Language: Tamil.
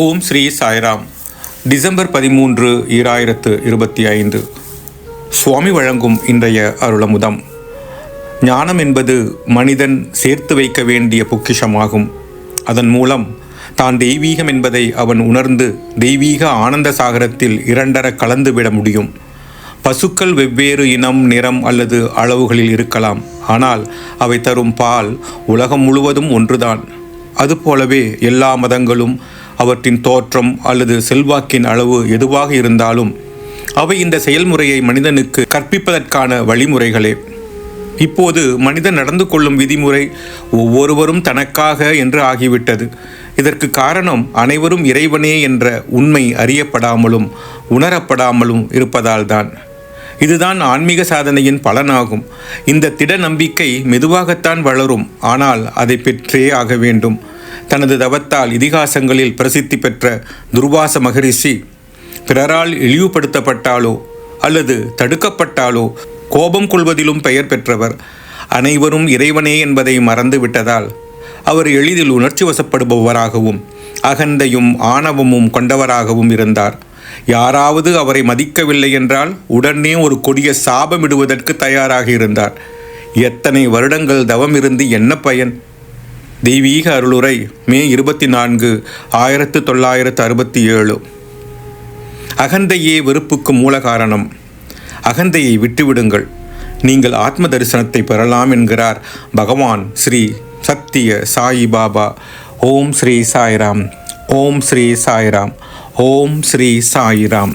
ஓம் ஸ்ரீ சாய்ராம். டிசம்பர் பதிமூன்று ஈராயிரத்து இருபத்தி ஐந்து சுவாமி வழங்கும் இன்றைய அருளமுதம். ஞானம் என்பது மனிதன் சேர்த்து வைக்க வேண்டிய பொக்கிஷமாகும். அதன் மூலம் தான் தெய்வீகம் என்பதை அவன் உணர்ந்து தெய்வீக ஆனந்த சாகரத்தில் இரண்டர கலந்துவிட முடியும். பசுக்கள் வெவ்வேறு இனம் நிறம் அல்லது அளவுகளில் இருக்கலாம். ஆனால் அவை தரும் பால் உலகம் முழுவதும் ஒன்றுதான். அதுபோலவே எல்லா மதங்களும் அவற்றின் தோற்றம் அல்லது செல்வாக்கின் அளவு எதுவாக இருந்தாலும் அவை இந்த செயல்முறையை மனிதனுக்கு கற்பிப்பதற்கான வழிமுறைகளே. இப்போது மனிதன் நடந்து கொள்ளும் விதிமுறை ஒவ்வொருவரும் தனக்காக என்று ஆகிவிட்டது. இதற்கு காரணம் அனைவரும் இறைவனே என்ற உண்மை அறியப்படாமலும் உணரப்படாமலும் இருப்பதால்தான். இதுதான் ஆன்மீக சாதனையின் பலனாகும். இந்த திட நம்பிக்கை மெதுவாகத்தான் வளரும். ஆனால் அதை பெற்றே ஆக வேண்டும். தனது தவத்தால் இதிகாசங்களில் பிரசித்தி பெற்ற துர்வாச மகரிஷி பிறரால் இழிவுபடுத்தப்பட்டாலோ அல்லது தடுக்கப்பட்டாலோ கோபம் கொள்வதிலும் பெயர் பெற்றவர். அனைவரும் இறைவனே என்பதை மறந்து விட்டதால் அவர் எளிதில் உணர்ச்சி வசப்படுபவராகவும் அகந்தையும் ஆணவமும் கொண்டவராகவும் இருந்தார். யாராவது அவரை மதிக்கவில்லை என்றால் உடனே ஒரு கொடிய சாபமிடுவதற்கு தயாராக இருந்தார். எத்தனை வருடங்கள் தவம் இருந்து என்ன பயன்? தெய்வீக அருளுரை மே இருபத்தி நான்கு ஆயிரத்து தொள்ளாயிரத்து அறுபத்தி ஏழு. அகந்தையே வெறுப்புக்கு மூல காரணம் அகந்தையை விட்டுவிடுங்கள். நீங்கள் ஆத்ம தரிசனத்தை பெறலாம் என்கிறார் பகவான் ஸ்ரீ சத்திய சாயி பாபா. ஓம் ஸ்ரீ சாய்ராம். ஓம் ஸ்ரீ சாய்ராம். ஓம் ஸ்ரீ சாய்ராம்.